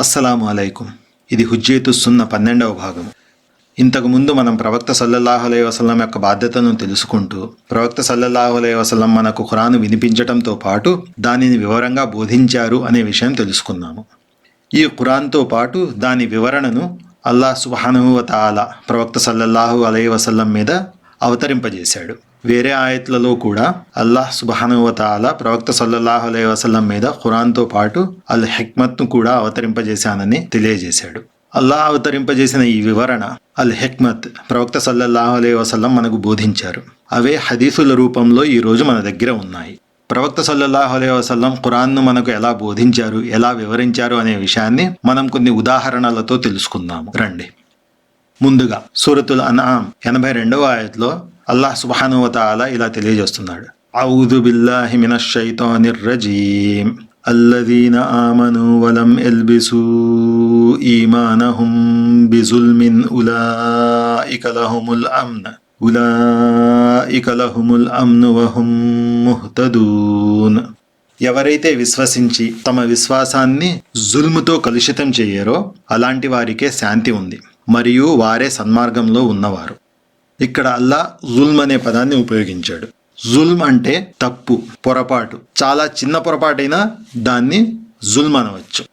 అస్సలాము అలైకుం. ఇది హుజ్జేతు సున్న పన్నెండవ భాగం. ఇంతకుముందు మనం ప్రవక్త సల్లల్లాహు అలై వసలం యొక్క బాధ్యతను తెలుసుకుంటూ ప్రవక్త సల్లల్లాహు అలై వసలం మనకు ఖురాను వినిపించటంతో పాటు దానిని వివరంగా బోధించారు అనే విషయం తెలుసుకున్నాము. ఈ ఖురాన్తో పాటు దాని వివరణను అల్లాహ్ సుబ్హానహు వ ప్రవక్త సల్లల్లాహు అలై వసల్లం మీద అవతరింపజేశాడు. వేరే ఆయత్లలో కూడా అల్లాహ్ సుబ్హానహు ప్రవక్త సల్లల్లాహు అలై వసల్లం మీద ఖురాన్తో పాటు అల్ హెక్మత్ను కూడా అవతరింపజేశానని తెలియజేశాడు. అల్లాహ్ అవతరింపజేసిన ఈ వివరణ అల్ హెక్మత్ ప్రవక్త సల్లల్లాహు అలై వసల్లం మనకు బోధించారు. అవే హదీసుల రూపంలో ఈరోజు మన దగ్గర ఉన్నాయి. ప్రవక్త సల్లల్లాహు అలై వసల్లం ఖురాన్ను మనకు ఎలా బోధించారు ఎలా వివరించారు అనే విషయాన్ని మనం కొన్ని ఉదాహరణలతో తెలుసుకుందాము. రండి. ముందుగా సూరతుల్ అన్ఆమ్ ఎనభై రెండవ ఆయత్లో అల్లాహ్ సుబ్హాను ఇలా తెలియజేస్తున్నాడు. ఔదు బిల్లాహి మినష్ షైతానిర్ రజీం. అల్లదీన ఆమను వలం ఎల్బిసు ఈమానహుం బిజుల్మిన్ ఉలాయిక లహుముల్ అమ్న. ఉలాయిక లహుముల్ అమ్ను వహుం ముహ్తదూన్. ఎవరైతే విశ్వసించి తమ విశ్వాసాన్ని జుల్ముతో కలుషితం చేయరో అలాంటి వారికే శాంతి ఉంది. మరియు వారే సన్మార్గంలో ఉన్నవారు. ఇక్కడ అల్లా జుల్మ్ అనే పదాన్ని ఉపయోగించాడు. జుల్మ్ అంటే తప్పు పొరపాటు. చాలా చిన్న పొరపాటైనా దాన్ని జుల్మ్ అనవచ్చు.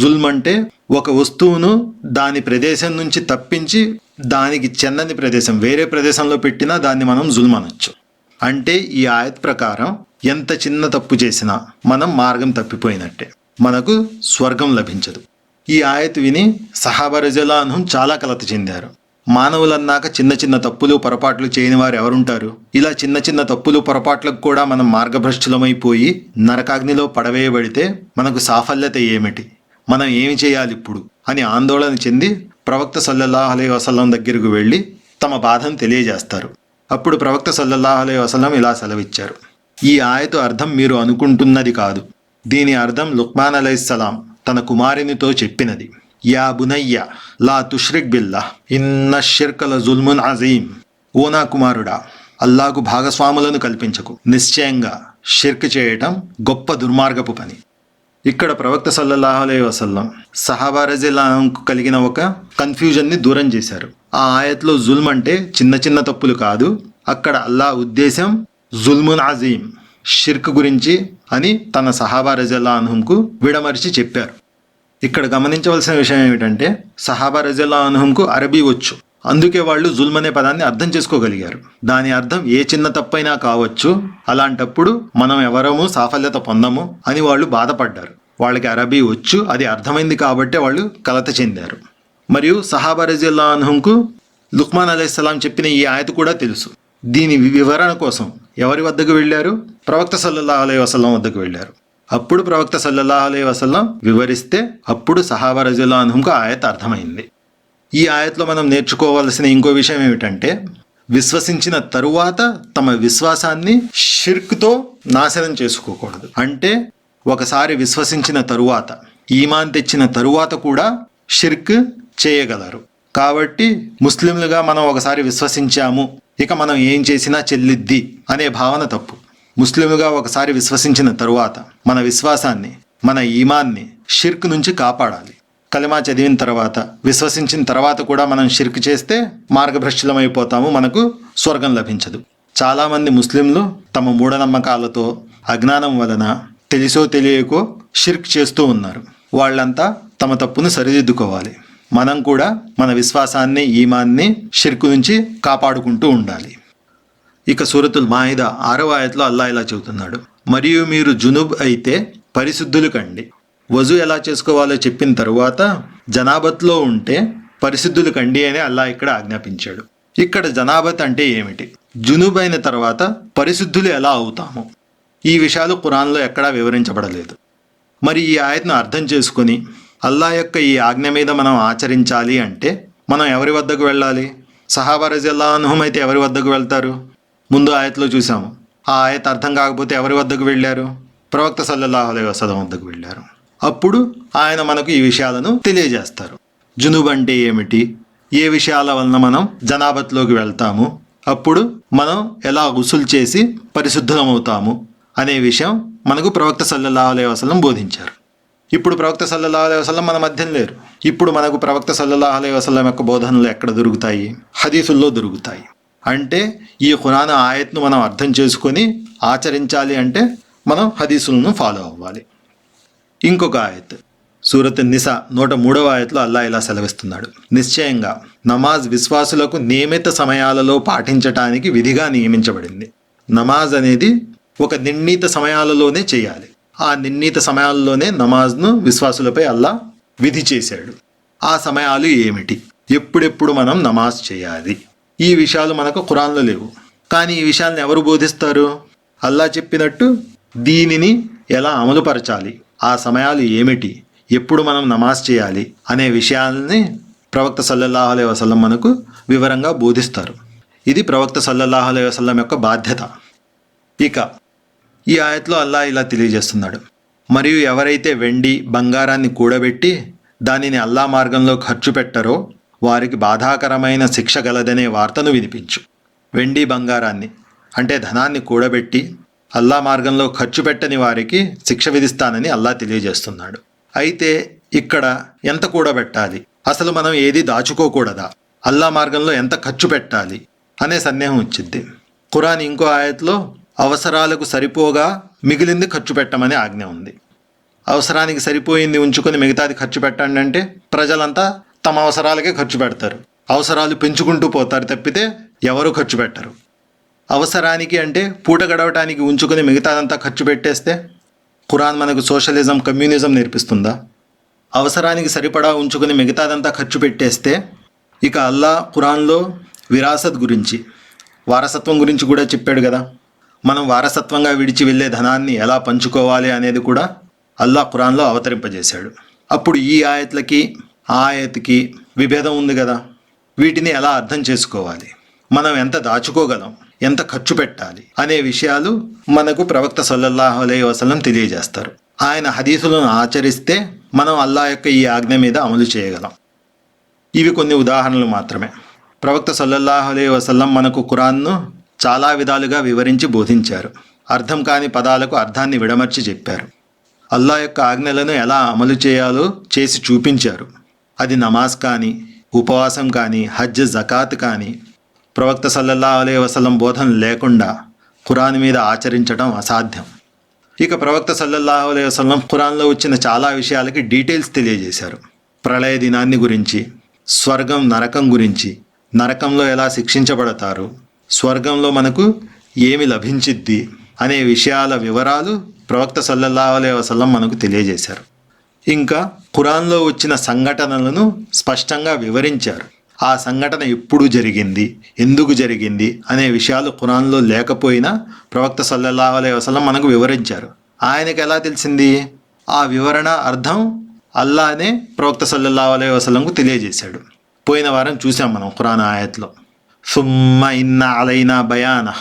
జుల్మ్ అంటే ఒక వస్తువును దాని ప్రదేశం నుంచి తప్పించి దానికి చెందని ప్రదేశం వేరే ప్రదేశంలో పెట్టినా దాన్ని మనం జుల్మ్ అనొచ్చు. అంటే ఈ ఆయత్ ప్రకారం ఎంత చిన్న తప్పు చేసినా మనం మార్గం తప్పిపోయినట్టే. మనకు స్వర్గం లభించదు. ఈ ఆయత్ విని సహాబా చాలా కలత చెందారు. మానవులన్నాక చిన్న చిన్న తప్పులు పొరపాట్లు చేయని వారు ఎవరుంటారు? ఇలా చిన్న చిన్న తప్పులు పొరపాట్లకు కూడా మనం మార్గభ్రష్టులమైపోయి నరకాగ్నిలో పడవేయబడితే మనకు సాఫల్యత ఏమిటి? మనం ఏమి చేయాలి ఇప్పుడు అని ఆందోళన చెంది ప్రవక్త సల్లల్లాహు అలై వసల్లం దగ్గరకు వెళ్ళి తమ బాధను తెలియజేస్తారు. అప్పుడు ప్రవక్త సల్లల్లాహు అలై వసల్లం ఇలా సెలవిచ్చారు. ఈ ఆయత అర్థం మీరు అనుకుంటున్నది కాదు. దీని అర్థం లుక్మాన్ అలైస్సలాం తన కుమారునితో చెప్పినది. యా బునయ్య లా తుష్రిక్ బిల్లా ఇన్న షిర్కల జుల్మున్ అజీం ఓ నా కుమారుడా అల్లాకు భాగస్వాములను కల్పించకు. నిశ్చయంగా షిర్క్ చేయటం గొప్ప దుర్మార్గపు పని. ఇక్కడ ప్రవక్త సల్లల్లాహు అలైహి వసల్లం సహాబా కలిగిన ఒక కన్ఫ్యూజన్ని దూరం చేశారు. ఆ ఆయత్లో జుల్మ్ అంటే చిన్న చిన్న తప్పులు కాదు అక్కడ అల్లా ఉద్దేశం జుల్మున్ అజీం షిర్క్ గురించి అని తన సహాబా రజల్లా అనుహంకు విడమరిచి చెప్పారు. ఇక్కడ గమనించవలసిన విషయం ఏమిటంటే సహాబా రజల్లా అనుహంకు అరబీ వచ్చు. అందుకే వాళ్ళు జుల్మ్ అనే పదాన్ని అర్థం చేసుకోగలిగారు. దాని అర్థం ఏ చిన్న తప్పైనా కావచ్చు. అలాంటప్పుడు మనం ఎవరము సాఫల్యత పొందము అని వాళ్ళు బాధపడ్డారు. వాళ్ళకి అరబీ వచ్చు అది అర్థమైంది కాబట్టే వాళ్ళు కలత చెందారు. మరియు సహాబా రజిల్లా అనుహంకు లుక్మాన్ అలైహిస్సలాం చెప్పిన ఈ ఆయత కూడా తెలుసు. దీని వివరణ కోసం ఎవరి వద్దకు వెళ్ళారు? ప్రవక్త సల్లల్లా అలై వసలం వద్దకు వెళ్ళారు. అప్పుడు ప్రవక్త సల్లల్లాహు వసల్లం వివరిస్తే అప్పుడు సహాబా రజుల్లా అనుహంకు ఆయత అర్థమైంది. ఈ ఆయత్లో మనం నేర్చుకోవాల్సిన ఇంకో విషయం ఏమిటంటే విశ్వసించిన తరువాత తమ విశ్వాసాన్ని షిర్క్తో నాశనం చేసుకోకూడదు. అంటే ఒకసారి విశ్వసించిన తరువాత ఈమాన్ తెచ్చిన తరువాత కూడా షిర్క్ చేయగలరు. కాబట్టి ముస్లింలుగా మనం ఒకసారి విశ్వసించాము ఇక మనం ఏం చేసినా చెల్లిద్ది అనే భావన తప్పు. ముస్లిముగా ఒకసారి విశ్వసించిన తరువాత మన విశ్వాసాన్ని మన ఈమాన్ని షిర్క్ నుంచి కాపాడాలి. కలిమా చదివిన తర్వాత విశ్వసించిన తర్వాత కూడా మనం షిర్క్ చేస్తే మార్గభ్రష్టులమైపోతాము మనకు స్వర్గం లభించదు. చాలామంది ముస్లింలు తమ మూఢనమ్మకాలతో అజ్ఞానం వలన తెలిసో తెలియకో షిర్క్ చేస్తూ ఉన్నారు. వాళ్ళంతా తమ తప్పును సరిదిద్దుకోవాలి. మనం కూడా మన విశ్వాసాన్ని ఈమాన్ని షిర్కు నుంచి కాపాడుకుంటూ ఉండాలి. ఇక సూరతుల్ మాయిద ఆరవ ఆయతలో అల్లా ఇలా చెబుతున్నాడు మరియు మీరు జునుబ్ అయితే పరిశుద్ధులు కండి. వజు ఎలా చేసుకోవాలో చెప్పిన తరువాత జనాబత్లో ఉంటే పరిశుద్ధులు కండి అని అల్లా ఇక్కడ ఆజ్ఞాపించాడు. ఇక్కడ జనాబత్ అంటే ఏమిటి? జునుబ్ అయిన తర్వాత పరిశుద్ధులు ఎలా అవుతాము? ఈ విషయాలు కురాన్లో ఎక్కడా వివరించబడలేదు. మరి ఈ ఆయతను అర్థం చేసుకుని అల్లా యొక్క ఈ ఆజ్ఞ మీద మనం ఆచరించాలి అంటే మనం ఎవరి వద్దకు వెళ్ళాలి? సహాబా రజల్లా అనుహం అయితే ఎవరి వద్దకు వెళ్తారు? ముందు ఆయతలో చూసాము ఆ ఆయత అర్థం కాకపోతే ఎవరి వద్దకు వెళ్ళారు? ప్రవక్త సల్లల్లాహు అలైహి వసలం వద్దకు వెళ్ళారు. అప్పుడు ఆయన మనకు ఈ విషయాలను తెలియజేస్తారు. జునుబ్ అంటే ఏమిటి? ఏ విషయాల వలన మనం జనాభత్లోకి వెళ్తాము? అప్పుడు మనం ఎలా గుసులు చేసి పరిశుద్ధమవుతాము అనే విషయం మనకు ప్రవక్త సల్లల్లాహు అలైహి వసలం బోధించారు. ఇప్పుడు ప్రవక్త సల్లల్లాహు అలైహి వసలం మన మధ్యం లేరు. ఇప్పుడు మనకు ప్రవక్త సల్లల్లాహు అలైహి వసలం యొక్క బోధనలు ఎక్కడ దొరుకుతాయి? హదీసుల్లో దొరుకుతాయి. అంటే ఈ ఖురాన్ ఆయత్ను మనం అర్థం చేసుకొని ఆచరించాలి అంటే మనం హదీసులను ఫాలో అవ్వాలి. ఇంకొక ఆయత్. సూరత్ నిసా నూట మూడవ ఆయతలో అల్లా ఇలా సెలవిస్తున్నాడు. నిశ్చయంగా నమాజ్ విశ్వాసులకు నియమిత సమయాలలో పాటించటానికి విధిగా నియమించబడింది. నమాజ్ అనేది ఒక నిర్ణీత సమయాలలోనే చేయాలి. ఆ నిర్ణీత సమయాల్లోనే నమాజ్ను విశ్వాసులపై అల్లా విధి చేశాడు. ఆ సమయాలు ఏమిటి? ఎప్పుడెప్పుడు మనం నమాజ్ చేయాలి? ఈ విషయాలు మనకు ఖురాన్లో లేవు. కానీ ఈ విషయాలను ఎవరు బోధిస్తారు? అల్లా చెప్పినట్టు దీనిని ఎలా అమలుపరచాలి? ఆ సమయాలు ఏమిటి? ఎప్పుడు మనం నమాజ్ చేయాలి? అనే విషయాల్ని ప్రవక్త సల్లల్లాహు అలై వసల్లం మనకు వివరంగా బోధిస్తారు. ఇది ప్రవక్త సల్లల్లాహు అలై వసల్లం యొక్క బాధ్యత. ఇక ఈ ఆయత్లో అల్లా ఇలా తెలియజేస్తున్నాడు. మరియు ఎవరైతే వెండి బంగారాన్ని కూడబెట్టి దానిని అల్లా మార్గంలో ఖర్చు పెట్టారో వారికి బాధాకరమైన శిక్ష గలదనే వార్తను వినిపించు. వెండి బంగారాన్ని అంటే ధనాన్ని కూడబెట్టి అల్లా మార్గంలో ఖర్చు పెట్టని వారికి శిక్ష విధిస్తానని అల్లా తెలియజేస్తున్నాడు. అయితే ఇక్కడ ఎంత కూడబెట్టాలి? అసలు మనం ఏది దాచుకోకూడదా? అల్లా మార్గంలో ఎంత ఖర్చు పెట్టాలి? అనే సందేహం వచ్చింది. ఖురాన్ ఇంకో ఆయత్లో అవసరాలకు సరిపోగా మిగిలింది ఖర్చు పెట్టమని ఆజ్ఞ ఉంది. అవసరానికి సరిపోయింది ఉంచుకొని మిగతాది ఖర్చు పెట్టండి అంటే ప్రజలంతా తమ అవసరాలకే ఖర్చు పెడతారు. అవసరాలు పెంచుకుంటూ పోతారు తప్పితే ఎవరు ఖర్చు పెట్టరు. అవసరానికి అంటే పూట గడవటానికి ఉంచుకుని మిగతాదంతా ఖర్చు పెట్టేస్తే ఖురాన్ మనకు సోషలిజం కమ్యూనిజం నేర్పిస్తుందా? అవసరానికి సరిపడా ఉంచుకుని మిగతాదంతా ఖర్చు పెట్టేస్తే ఇక అల్లా ఖురాన్లో విరాసత్ గురించి వారసత్వం గురించి కూడా చెప్పాడు కదా. మనం వారసత్వంగా విడిచి వెళ్ళే ధనాన్ని ఎలా పంచుకోవాలి అనేది కూడా అల్లా ఖురాన్లో అవతరింపజేశాడు. అప్పుడు ఈ ఆయత్లకి ఆయత్కి విభేదం ఉంది కదా. వీటిని ఎలా అర్థం చేసుకోవాలి? మనం ఎంత దాచుకోగలం? ఎంత ఖర్చు పెట్టాలి? అనే విషయాలు మనకు ప్రవక్త సల్లల్లాహు అలై వసలం తెలియజేస్తారు. ఆయన హదీసులను ఆచరిస్తే మనం అల్లా యొక్క ఈ ఆజ్ఞ మీద అమలు చేయగలం. ఇవి కొన్ని ఉదాహరణలు మాత్రమే. ప్రవక్త సల్లల్లాహు అలై వసల్లం మనకు ఖురాన్ను చాలా విధాలుగా వివరించి బోధించారు. అర్థం కాని పదాలకు అర్థాన్ని విడమర్చి చెప్పారు. అల్లా యొక్క ఆజ్ఞలను ఎలా అమలు చేయాలో చేసి చూపించారు. అది నమాజ్ కానీ ఉపవాసం కానీ హజ్ జకాత్ కానీ ప్రవక్త సల్లల్లా అలే వసలం బోధన లేకుండా ఖురాన్ మీద ఆచరించడం అసాధ్యం. ఇక ప్రవక్త సల్లల్లాహు అలైహి వసలం ఖురాన్లో వచ్చిన చాలా విషయాలకి డీటెయిల్స్ తెలియజేశారు. ప్రళయ దినాన్ని గురించి స్వర్గం నరకం గురించి నరకంలో ఎలా శిక్షించబడతారు స్వర్గంలో మనకు ఏమి లభించిద్ది అనే విషయాల వివరాలు ప్రవక్త సల్లల్లాహు అలైహి వసలం మనకు తెలియజేశారు. ఇంకా ఖురాన్లో వచ్చిన సంఘటనలను స్పష్టంగా వివరించారు. ఆ సంఘటన ఎప్పుడు జరిగింది ఎందుకు జరిగింది అనే విషయాలు ఖురాన్లో లేకపోయినా ప్రవక్త సల్లల్లాహు అలై వసలం మనకు వివరించారు. ఆయనకు ఎలా తెలిసింది? ఆ వివరణ అర్థం అల్లానే ప్రవక్త సల్లల్లాహు అలై వసలంకు తెలియజేశాడు. పోయిన వారం చూసాం మనం ఖురాన్ ఆయత్లో. సుమ్మ ఇన్న అలైనా బయాన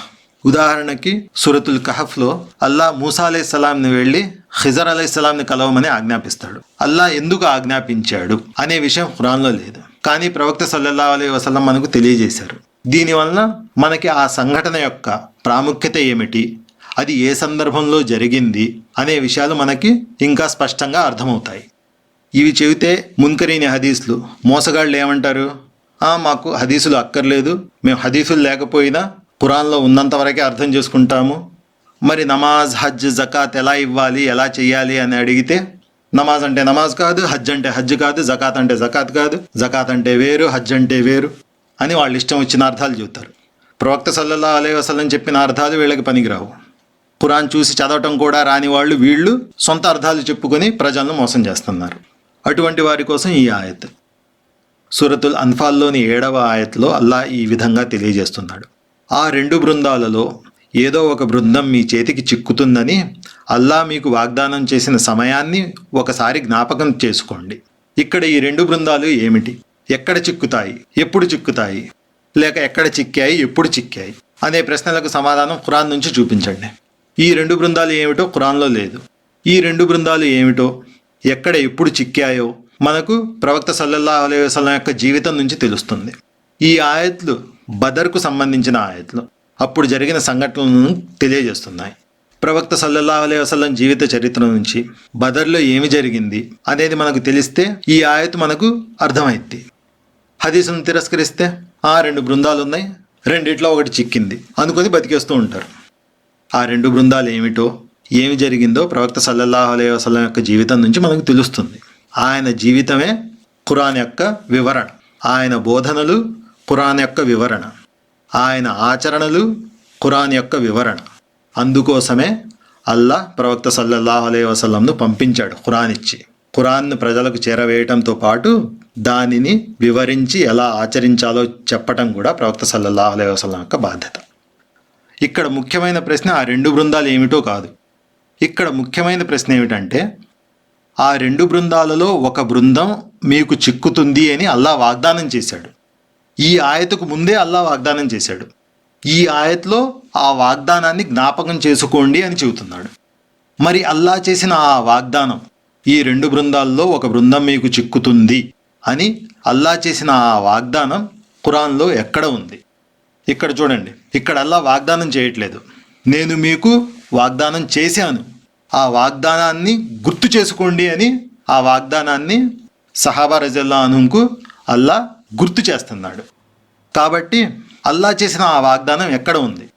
ఉదాహరణకి సురతుల్ కహఫ్లో అల్లా మూసా అలై సలాంని వెళ్ళి ఖిజర్ అలై కలవమని ఆజ్ఞాపిస్తాడు. అల్లా ఎందుకు ఆజ్ఞాపించాడు అనే విషయం ఖురాన్లో లేదు. కానీ ప్రవక్త సల్లల్లా అలై వసలం మనకు తెలియజేశారు. దీనివలన మనకి ఆ సంఘటన యొక్క ప్రాముఖ్యత ఏమిటి? అది ఏ సందర్భంలో జరిగింది? అనే విషయాలు మనకి ఇంకా స్పష్టంగా అర్థమవుతాయి. ఇవి చెబితే మున్కరీని హదీసులు. మోసగాళ్ళు ఏమంటారు? "ఆ, మాకు హదీసులు అక్కర్లేదు. మేము హదీసులు లేకపోయినా ఖురాన్లో ఉన్నంత వరకే అర్థం చేసుకుంటాము. మరి నమాజ్ హజ్ జకాత్ ఎలా ఇవ్వాలి ఎలా చేయాలి అని అడిగితే నమాజ్ అంటే నమాజ్ కాదు హజ్ అంటే హజ్ కాదు జకాత్ అంటే జకాత్ కాదు జకాత్ అంటే వేరు హజ్ అంటే వేరు అని వాళ్ళు ఇష్టం వచ్చిన అర్థాలు చెబుతారు. ప్రవక్త సల్లల్లా అలే వసల్లం చెప్పిన అర్థాలు వీళ్ళకి పనికిరావు. ఖురాన్ చూసి చదవటం కూడా రాని వాళ్ళు వీళ్ళు సొంత అర్థాలు చెప్పుకొని ప్రజలను మోసం చేస్తున్నారు. అటువంటి వారి కోసం ఈ ఆయత్. సూరతుల్ అన్ఫాల్లోని ఏడవ ఆయత్లో అల్లా ఈ విధంగా తెలియజేస్తున్నాడు. ఆ రెండు బృందాలలో ఏదో ఒక బృందం మీ చేతికి చిక్కుతుందని అల్లా మీకు వాగ్దానం చేసిన సమయాన్ని ఒకసారి జ్ఞాపకం చేసుకోండి. ఇక్కడ ఈ రెండు బృందాలు ఏమిటి? ఎక్కడ చిక్కుతాయి? ఎప్పుడు చిక్కుతాయి? లేక ఎక్కడ చిక్కాయి? ఎప్పుడు చిక్కాయి? అనే ప్రశ్నలకు సమాధానం ఖురాన్ నుంచి చూపించండి. ఈ రెండు బృందాలు ఏమిటో ఖురాన్లో లేదు. ఈ రెండు బృందాలు ఏమిటో ఎక్కడ ఎప్పుడు చిక్కాయో మనకు ప్రవక్త సల్లల్లా అలైవసం యొక్క జీవితం నుంచి తెలుస్తుంది. ఈ ఆయత్లు బదర్కు సంబంధించిన ఆయత్లు. అప్పుడు జరిగిన సంఘటనలను తెలియజేస్తున్నాయి. ప్రవక్త సల్లల్లాహు అలై వసల్లం జీవిత చరిత్ర నుంచి బదర్లో ఏమి జరిగింది అనేది మనకు తెలిస్తే ఈ ఆయత్ మనకు అర్థమైద్ది. హదీసును తిరస్కరిస్తే ఆ రెండు బృందాలు ఉన్నాయి రెండిట్లో ఒకటి చిక్కింది. అనుకొని బతికేస్తూ ఉంటారు. ఆ రెండు బృందాలు ఏమిటో ఏమి జరిగిందో ప్రవక్త సల్లల్లాహు అలై వసలం యొక్క జీవితం నుంచి మనకు తెలుస్తుంది. ఆయన జీవితమే ఖురాన్ యొక్క వివరణ. ఆయన బోధనలు ఖురాన్ యొక్క వివరణ. ఆయన ఆచరణలు ఖురాన్ యొక్క వివరణ. అందుకోసమే అల్లా ప్రవక్త సల్లల్లాహు అలై వసల్లంను పంపించాడు ఖురాన్ ఇచ్చి. ఖురాన్ను ప్రజలకు చేరవేయటంతో పాటు దానిని వివరించి ఎలా ఆచరించాలో చెప్పటం కూడా ప్రవక్త సల్లల్లాహు అలై వసల్లం యొక్క బాధ్యత. ఇక్కడ ముఖ్యమైన ప్రశ్న ఆ రెండు బృందాలు ఏమిటో కాదు. ఇక్కడ ముఖ్యమైన ప్రశ్న ఏమిటంటే ఆ రెండు బృందాలలో ఒక బృందం మీకు చిక్కుతుంది అని అల్లా వాగ్దానం చేశాడు. ఈ ఆయతకు ముందే అల్లా వాగ్దానం చేశాడు. ఈ ఆయత్లో ఆ వాగ్దానాన్ని జ్ఞాపకం చేసుకోండి అని చెబుతున్నాడు. మరి అల్లా చేసిన ఆ వాగ్దానం ఈ రెండు బృందాల్లో ఒక బృందం మీకు చిక్కుతుంది అని అల్లా చేసిన ఆ వాగ్దానం ఖురాన్లో ఎక్కడ ఉంది? ఇక్కడ చూడండి. ఇక్కడ అల్లా వాగ్దానం చేయట్లేదు. నేను మీకు వాగ్దానం చేశాను. ఆ వాగ్దానాన్ని గుర్తు చేసుకోండి అని ఆ వాగ్దానాన్ని సహాబా రజల్లా అనుకు అల్లా గుర్తు చేస్తున్నాడు. కాబట్టి అల్లా చేసిన ఆ వాగ్దానం ఎక్కడ ఉంది?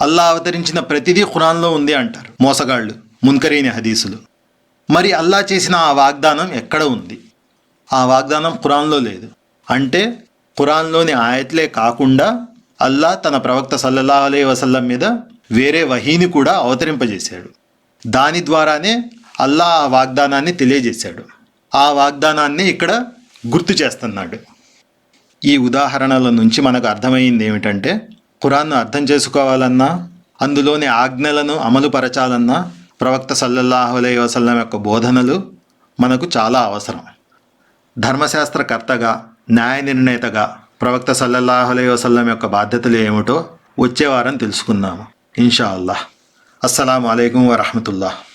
అల్లా అవతరించిన ప్రతిదీ ఖురాన్లో ఉంది అంటారు మోసగాళ్ళు మున్కరీని హదీసులు. మరి అల్లా చేసిన ఆ వాగ్దానం ఎక్కడ ఉంది? ఆ వాగ్దానం ఖురాన్లో లేదు. అంటే ఖురాన్లోని ఆయత్లే కాకుండా అల్లా తన ప్రవక్త సల్లల్లా అలై వసల్లం మీద వేరే వహీని కూడా అవతరింపజేశాడు. దాని ద్వారానే అల్లా ఆ వాగ్దానాన్ని తెలియజేశాడు. ఆ వాగ్దానాన్ని ఇక్కడ గుర్తు చేస్తున్నాడు. ఈ ఉదాహరణల నుంచి మనకు అర్థమైంది ఏమిటంటే ఖురాన్ను అర్థం చేసుకోవాలన్నా అందులోని ఆజ్ఞలను అమలుపరచాలన్నా ప్రవక్త సల్లల్లాహు అలై వసల్లం యొక్క బోధనలు మనకు చాలా అవసరం. ధర్మశాస్త్రకర్తగా న్యాయ నిర్ణేతగా ప్రవక్త సల్లల్లాహు అలై వసల్లం యొక్క బాధ్యతలు ఏమిటో వచ్చే వారం తెలుసుకుందాము. ఇన్షా అల్లాహ్ అస్సలం అయికం వరహమతుల్లాహ్.